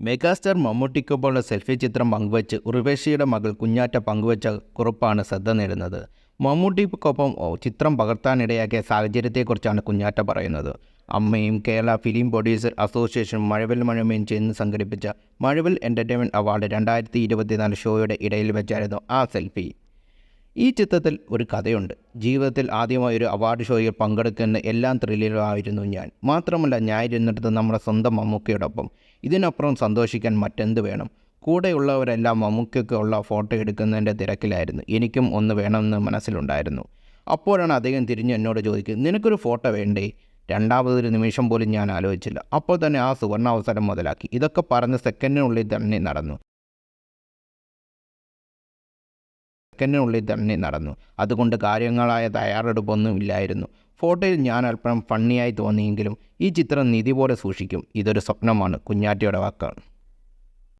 Megastar മമ്മൂട്ടിക്കൊപ്പമുള്ള selfie ചിത്രം പങ്കുവച്ച് ഉർവേശിയുടെ മകൾ കുഞ്ഞാറ്റ പങ്കുവച്ച കുറിപ്പാണ് ശ്രദ്ധ നേടുന്നത്. മമ്മൂട്ടിക്കൊപ്പം ചിത്രം പകർത്താനിടയാക്കിയ സാഹചര്യത്തെക്കുറിച്ചാണ് കുഞ്ഞാറ്റ പറയുന്നത്. അമ്മയും Kerala film producer association Mazhavil മഴമയും ചേർന്ന് സംഘടിപ്പിച്ച മഴവിൽ എന്റർടൈൻമെന്റ് അവാർഡ് രണ്ടായിരത്തി ഇരുപത്തിനാല് ഷോയുടെ ഇടയിൽ വെച്ചായിരുന്നു ആ സെൽഫി. ഈ ചിത്രത്തിൽ ഒരു കഥയുണ്ട്. ജീവിതത്തിൽ ആദ്യമായി ഒരു അവാർഡ് ഷോയിൽ പങ്കെടുക്കുന്ന എല്ലാം ത്രില്ലിലായിരുന്നു ഞാൻ. മാത്രമല്ല ഞാൻ ഇരുന്നിടത്ത് നമ്മുടെ സ്വന്തം മമ്മൂക്കയോടൊപ്പം. ഇതിനപ്പുറം സന്തോഷിക്കാൻ മറ്റെന്ത് വേണം? കൂടെയുള്ളവരെല്ലാം മമ്മൂക്കയ്ക്കുള്ള ഫോട്ടോ എടുക്കുന്നതിന്റെ തിരക്കിലായിരുന്നു. എനിക്കും ഒന്ന് വേണമെന്ന് മനസ്സിലുണ്ടായിരുന്നു. അപ്പോഴാണ് അദ്ദേഹം തിരിഞ്ഞ് എന്നോട് ചോദിക്കുന്നത് നിനക്കൊരു ഫോട്ടോ വേണ്ടേ? രണ്ടാമതൊരു നിമിഷം പോലും ഞാൻ ആലോചിച്ചില്ല. അപ്പോൾ തന്നെ ആ സുവർണാവസരം മുതലാക്കി. ഇതൊക്കെ പറഞ്ഞ് സെക്കൻഡിനുള്ളിൽ തന്നെ നടന്നു. സെക്കൻഡിനുള്ളിൽ തന്നെ നടന്നു. അതുകൊണ്ട് കാര്യങ്ങളായ തയ്യാറെടുപ്പൊന്നും ഇല്ലായിരുന്നു. ഫോട്ടോയിൽ ഞാൻ അല്പം ഫണ്ണിയായി തോന്നിയെങ്കിലും ഈ ചിത്രം നിധി പോലെ സൂക്ഷിക്കും. ഇതൊരു സ്വപ്നമാണ്. കുഞ്ഞാറ്റയുടെ വാക്കാണ്.